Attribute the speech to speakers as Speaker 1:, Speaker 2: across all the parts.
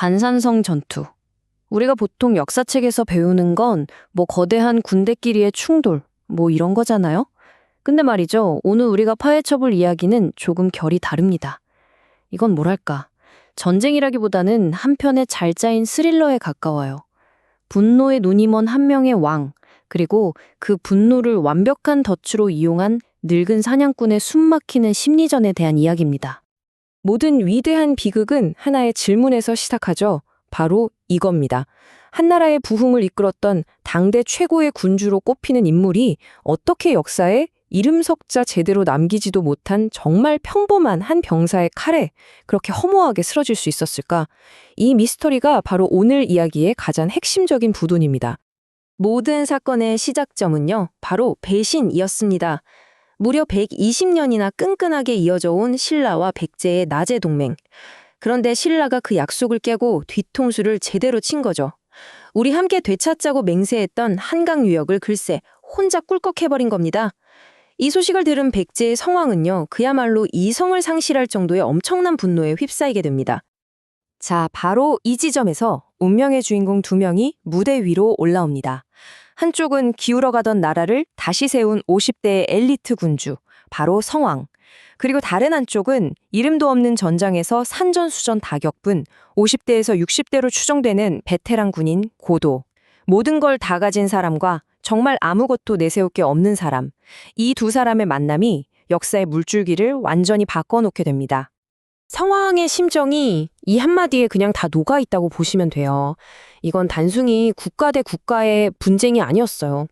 Speaker 1: 관산성 전투. 우리가 보통 역사책에서 배우는 건 뭐 거대한 군대끼리의 충돌, 뭐 이런 거잖아요? 근데 말이죠. 오늘 우리가 파헤쳐볼 이야기는 조금 결이 다릅니다. 이건 뭐랄까. 전쟁이라기보다는 한편의 잘 짜인 스릴러에 가까워요. 분노의 눈이 먼 한 명의 왕, 그리고 그 분노를 완벽한 덫으로 이용한 늙은 사냥꾼의 숨막히는 심리전에 대한 이야기입니다.
Speaker 2: 모든 위대한 비극은 하나의 질문에서 시작하죠. 바로 이겁니다. 한나라의 부흥을 이끌었던 당대 최고의 군주로 꼽히는 인물이 어떻게 역사에 이름 석자 제대로 남기지도 못한 정말 평범한 한 병사의 칼에 그렇게 허무하게 쓰러질 수 있었을까? 이 미스터리가 바로 오늘 이야기의 가장 핵심적인 부분입니다. 모든 사건의 시작점은요, 바로 배신이었습니다. 무려 120년이나 끈끈하게 이어져 온 신라와 백제의 낮의 동맹. 그런데 신라가 그 약속을 깨고 뒤통수를 제대로 친 거죠. 우리 함께 되찾자고 맹세했던 한강 유역을 글쎄 혼자 꿀꺽해버린 겁니다. 이 소식을 들은 백제의 성왕은요, 그야말로 이성을 상실할 정도의 엄청난 분노에 휩싸이게 됩니다. 자, 바로 이 지점에서 운명의 주인공 두 명이 무대 위로 올라옵니다. 한쪽은 기울어가던 나라를 다시 세운 50대의 엘리트 군주, 바로 성왕. 그리고 다른 한쪽은 이름도 없는 전장에서 산전수전 다 겪은 50대에서 60대로 추정되는 베테랑 군인 고도. 모든 걸 다 가진 사람과 정말 아무것도 내세울 게 없는 사람. 이 두 사람의 만남이 역사의 물줄기를 완전히 바꿔놓게 됩니다. 성왕의 심정이 이 한마디에 그냥 다 녹아 있다고 보시면 돼요. 이건 단순히 국가 대 국가의 분쟁이 아니었어요.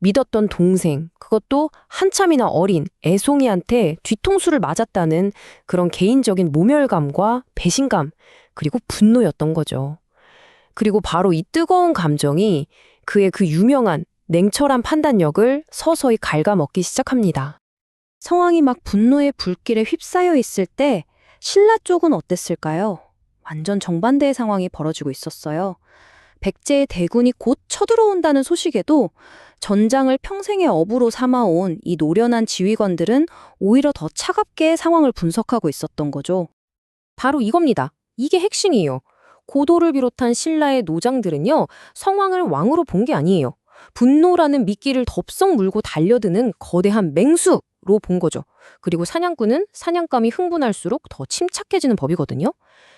Speaker 2: 믿었던 동생, 그것도 한참이나 어린 애송이한테 뒤통수를 맞았다는 그런 개인적인 모멸감과 배신감, 그리고 분노였던 거죠. 그리고 바로 이 뜨거운 감정이 그의 그 유명한 냉철한 판단력을 서서히 갉아먹기 시작합니다. 성왕이 막 분노의 불길에 휩싸여 있을 때 신라 쪽은 어땠을까요? 완전 정반대의 상황이 벌어지고 있었어요. 백제의 대군이 곧 쳐들어온다는 소식에도 전장을 평생의 업으로 삼아온 이 노련한 지휘관들은 오히려 더 차갑게 상황을 분석하고 있었던 거죠. 바로 이겁니다. 이게 핵심이에요. 고도를 비롯한 신라의 노장들은요, 성왕을 왕으로 본 게 아니에요. 분노라는 미끼를 덥석 물고 달려드는 거대한 맹수 로 본 거죠. 그리고 사냥꾼은 사냥감이 흥분할수록 더 침착해지는 법이거든요.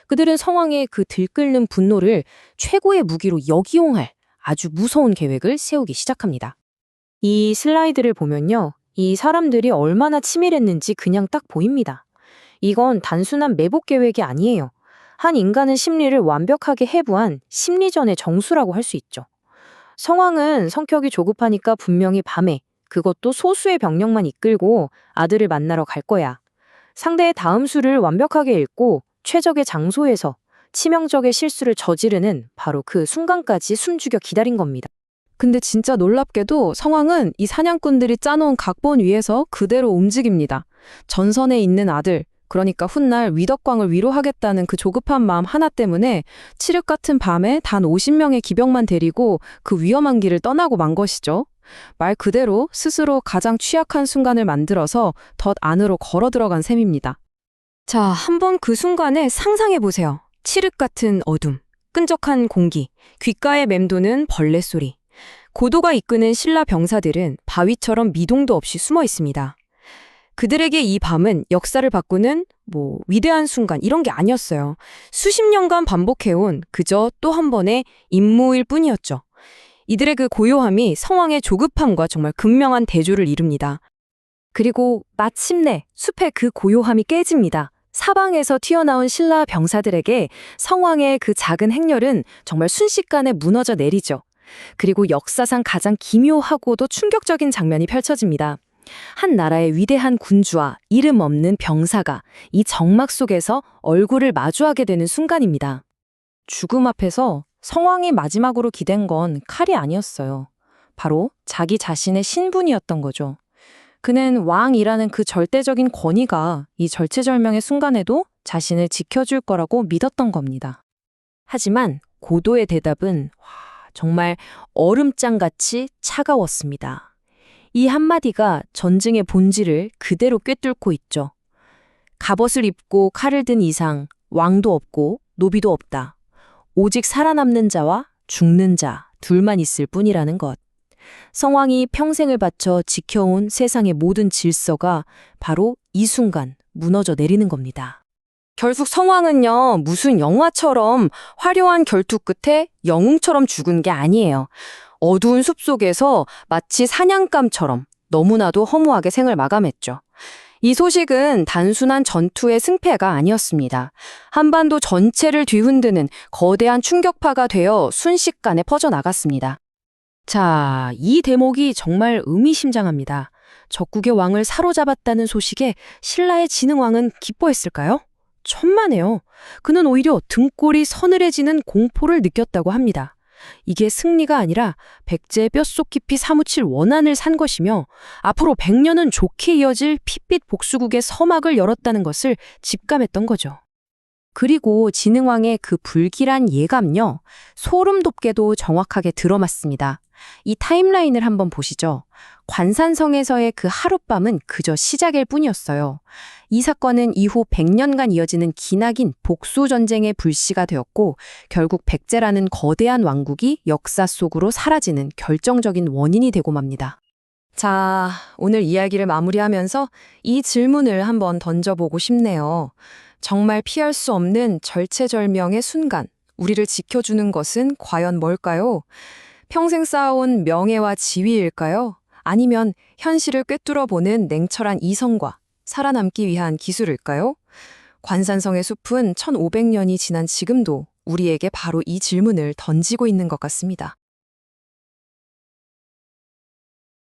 Speaker 2: 그들은 성왕의 그 들끓는 분노를 최고의 무기로 역이용할 아주 무서운 계획을 세우기 시작합니다. 이 슬라이드를 보면요. 이 사람들이 얼마나 치밀했는지 그냥 딱 보입니다. 이건 단순한 매복 계획이 아니에요. 한 인간의 심리를 완벽하게 해부한 심리전의 정수라고 할 수 있죠. 성왕은 성격이 조급하니까 분명히 밤에 그것도 소수의 병력만 이끌고 아들을 만나러 갈 거야. 상대의 다음 수를 완벽하게 읽고 최적의 장소에서 치명적의 실수를 저지르는 바로 그 순간까지 숨죽여 기다린 겁니다. 근데 진짜 놀랍게도 성왕은 이 사냥꾼들이 짜놓은 각본 위에서 그대로 움직입니다. 전선에 있는 아들, 그러니까 훗날 위덕광을 위로하겠다는 그 조급한 마음 하나 때문에 칠흑 같은 밤에 단 50명의 기병만 데리고 그 위험한 길을 떠나고 만 것이죠. 말 그대로 스스로 가장 취약한 순간을 만들어서 덧 안으로 걸어 들어간 셈입니다. 자, 한번 그 순간에 상상해 보세요. 칠흑 같은 어둠, 끈적한 공기, 귓가에 맴도는 벌레 소리. 고도가 이끄는 신라 병사들은 바위처럼 미동도 없이 숨어 있습니다. 그들에게 이 밤은 역사를 바꾸는 뭐 위대한 순간 이런 게 아니었어요. 수십 년간 반복해온 그저 또 한 번의 임무일 뿐이었죠. 이들의 그 고요함이 성왕의 조급함과 정말 극명한 대조를 이룹니다. 그리고 마침내 숲의 그 고요함이 깨집니다. 사방에서 튀어나온 신라 병사들에게 성왕의 그 작은 행렬은 정말 순식간에 무너져 내리죠. 그리고 역사상 가장 기묘하고도 충격적인 장면이 펼쳐집니다. 한 나라의 위대한 군주와 이름 없는 병사가 이 정막 속에서 얼굴을 마주하게 되는 순간입니다. 죽음 앞에서 성왕이 마지막으로 기댄 건 칼이 아니었어요. 바로 자기 자신의 신분이었던 거죠. 그는 왕이라는 그 절대적인 권위가 이 절체절명의 순간에도 자신을 지켜줄 거라고 믿었던 겁니다. 하지만 고도의 대답은 와, 정말 얼음장같이 차가웠습니다. 이 한마디가 전쟁의 본질을 그대로 꿰뚫고 있죠. 갑옷을 입고 칼을 든 이상 왕도 없고 노비도 없다.
Speaker 1: 오직 살아남는 자와 죽는 자 둘만 있을 뿐이라는 것. 성왕이 평생을 바쳐 지켜온 세상의 모든 질서가 바로 이 순간 무너져 내리는 겁니다. 결국 성왕은요, 무슨 영화처럼 화려한 결투 끝에 영웅처럼 죽은 게 아니에요. 어두운 숲 속에서 마치 사냥감처럼 너무나도 허무하게 생을 마감했죠. 이 소식은 단순한 전투의 승패가 아니었습니다. 한반도 전체를 뒤흔드는 거대한 충격파가 되어 순식간에 퍼져나갔습니다. 자, 이 대목이 정말 의미심장합니다. 적국의 왕을 사로잡았다는 소식에 신라의 진흥왕은 기뻐했을까요? 천만에요. 그는 오히려 등골이 서늘해지는 공포를 느꼈다고 합니다. 이게 승리가 아니라 백제의 뼛속 깊이 사무칠 원한을 산 것이며 앞으로 100년은 좋게 이어질 핏빛 복수국의 서막을 열었다는 것을 직감했던 거죠. 그리고 진흥왕의 그 불길한 예감요, 소름 돋게도 정확하게 들어맞습니다. 이 타임라인을 한번 보시죠. 관산성에서의 그 하룻밤은 그저 시작일 뿐이었어요. 이 사건은 이후 100년간 이어지는 기나긴 복수 전쟁의 불씨가 되었고 결국 백제라는 거대한 왕국이 역사 속으로 사라지는 결정적인 원인이 되고 맙니다. 자, 오늘 이야기를 마무리하면서 이 질문을 한번 던져보고 싶네요. 정말 피할 수 없는 절체절명의 순간, 우리를 지켜주는 것은 과연 뭘까요? 평생 쌓아온 명예와 지위일까요? 아니면 현실을 꿰뚫어 보는 냉철한 이성과 살아남기 위한 기술일까요? 관산성의 숲은 1500년이 지난 지금도 우리에게 바로 이 질문을 던지고 있는 것 같습니다.